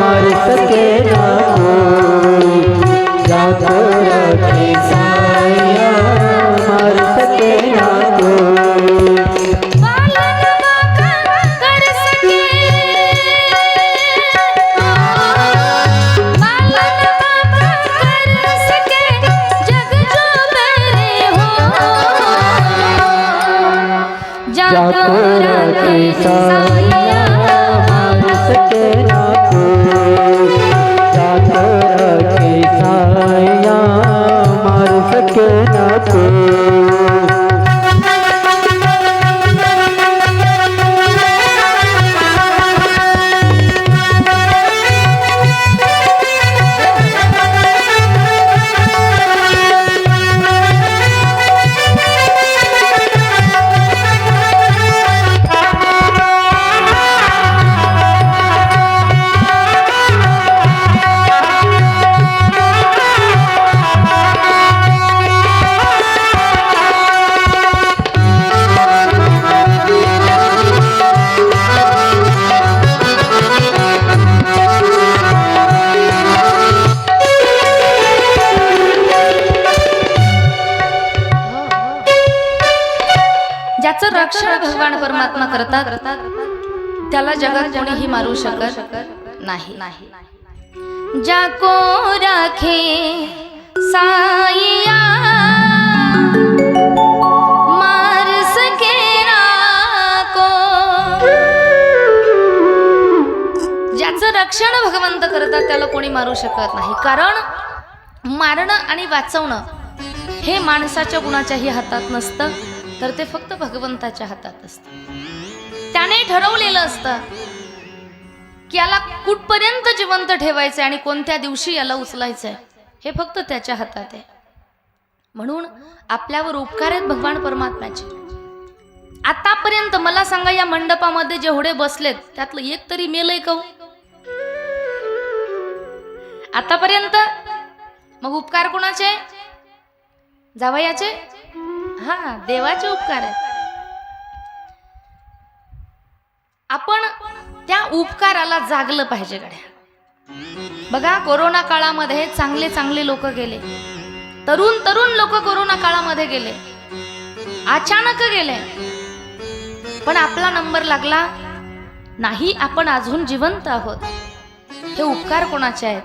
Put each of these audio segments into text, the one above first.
मर सके ना कोई जाको रखे साया मर सके ना कोई पालन बाका कर सके। पालन बाका कर सके जग जो मेरे हो। जाको रखे साया मर सके परमात्मा करतात त्याला जगात कोणीही मारू शकत नाही. जाको राखे साईया मार सके को ज्याचं रक्षण भगवंत करतात त्याला कोणी मारू शकत नाही. कारण मारणं आणि वाचवणं हे माणसाच्या गुणाच्याही हातात नसतं. तर ते फक्त भगवंताच्या हातात असतं. त्याने ठरवलेलं असतं की याला कुठपर्यंत जिवंत ठेवायचंय आणि कोणत्या दिवशी याला उचलायचंय हे फक्त त्याच्या हातात आहे. म्हणून आपल्यावर उपकार आहेत भगवान परमात्म्याचे. आतापर्यंत मला सांगा या मंडपामध्ये जेवढे बसलेत त्यातलं एक तरी मेलय का हो? आतापर्यंत मग उपकार कोणाचे? जावयाचे? हा देवाचे उपकार आहेत. आपण त्या उपकाराला जागलं पाहिजे गड्या. बघा कोरोना काळामध्ये चांगले चांगले लोक गेले. तरुण तरुण लोक कोरोना काळामध्ये गेले. अचानक गेले. पण आपला नंबर लागला नाही आपण अजून जिवंत आहोत. हे उपकार कोणाचे आहेत?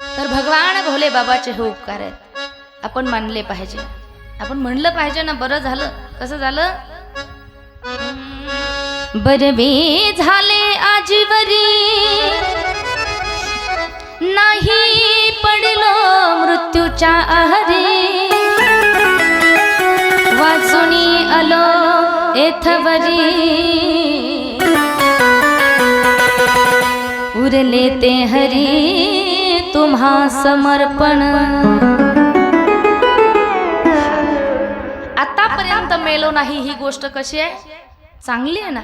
तर भगवान भोले बाबाचे हे उपकार आहेत. आपण मानले पाहिजे. आपण म्हणलं पाहिजे ना बरं झालं. कसं झालं? बरवे झाले आजीवरी. नाही पडलो मृत्यूच्या आहारी. वाचुनी आलो एथवरी. उरले ते हरी तुम्हा समर्पण. मेलो नाही ही गोष्ट कशी आहे? चांगली आहे ना?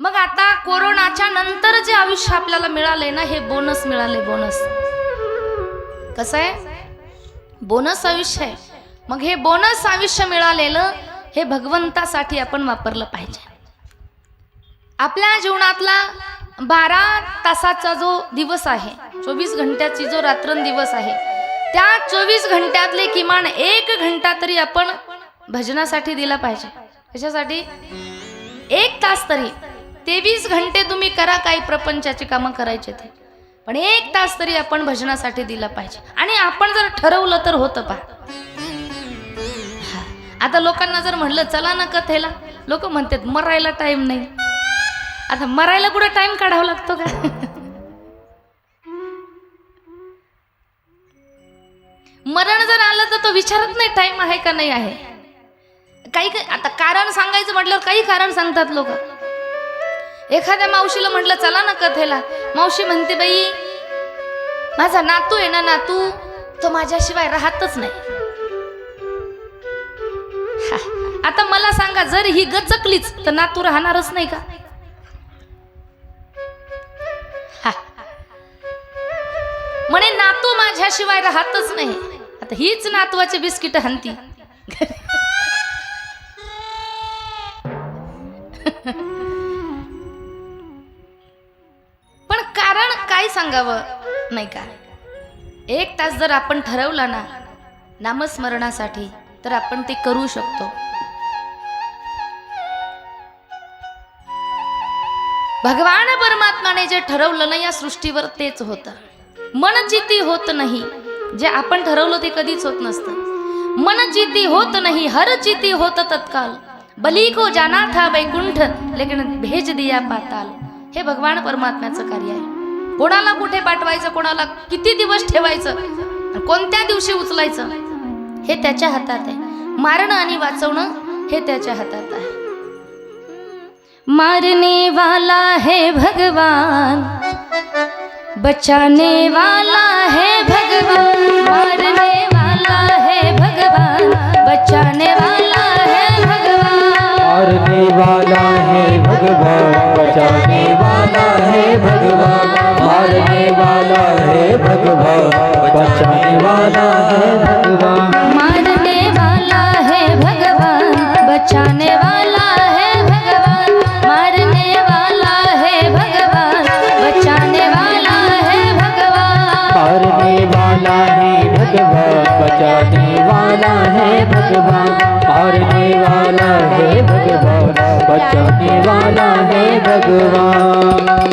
मग आता कोरोनाच्या नंतर जे आयुष्य आपल्याला मिळाले ना हे बोनस मिळाले बोनस कसं आहे? बोनस आयुष्य आहे. मग हे बोनस आयुष्य मिळालेलं हे भगवंतासाठी आपण वापरलं पाहिजे. आपल्या जीवनातला बारा तासाचा जो दिवस आहे चोवीस घंट्याची जो रात्रंदिवस आहे त्या चोवीस घंट्यातले किमान एक घंटा तरी आपण भजनासाठी दिला पाहिजे. कशासाठी एक तास तरी तेवीस घंटे तुम्ही करा काही प्रपंचाची कामं करायचे ते पण एक तास तरी आपण भजनासाठी दिला पाहिजे. आणि आपण जर ठरवलं तर होतं पा आता लोकांना जर म्हणलं चला ना कथेला. लोक म्हणतात मरायला टाइम नाही. आता मरायला कुठं टाइम काढावा लागतो का? मरण जर आलं तर तो विचारत नाही टाइम आहे का नाही आहे? काही काही आता कारण सांगायचं म्हटल्यावर काही कारण सांगतात लोक. एखाद्या मावशीला म्हटलं चला ना कथेला. मावशी म्हणते बाई माझा नातू आहे ना नातू तो माझ्याशिवाय राहतच नाही. हा, आता मला सांगा जर ही गचकलीच तर नातू राहणारच नाही का? हा. म्हणे नातू माझ्याशिवाय राहतच नाही. आता हीच नातवाची बिस्किट हंती काय सांगावं? नाही का? एक तास जर आपण ठरवला ना नामस्मरणासाठी तर आपण ते करू शकतो. भगवान परमात्माने जे ठरवलं ना या सृष्टीवर तेच होतं. मन जिती होत नाही. जे आपण ठरवलं ते कधीच होत नसतं. मन जिती होत नाही हर जिती होत तत्काल. बली को जाना था वैकुंठ लेकिन भेज दिया पाताल. हे भगवान परमात्म्याचं कार्य आहे. कोणाला कुठे पाठवायचं कोणाला किती दिवस ठेवायचं कोणत्या दिवशी उचलायचं हे त्याच्या हातात आहे. मारणं आणि वाचवणं हे त्याच्या हातात आहे. मारने वाला है भगवान बचाने वाला है भगवान मारने वाला है भगवान बचाने वाला है भगवान. मारने वाला है भगवान बचाने वाला है भगवान. है बचाने वाला है भगवान। मारने वाला है भगवान बचाने वाला है भगवान। मारने वाला है भगवान बचाने वाला है भगवान। मारने वाला है भगवान बचाने वाला है भगवान। मारने वाला है भगवान बचाने वाला है भगवान।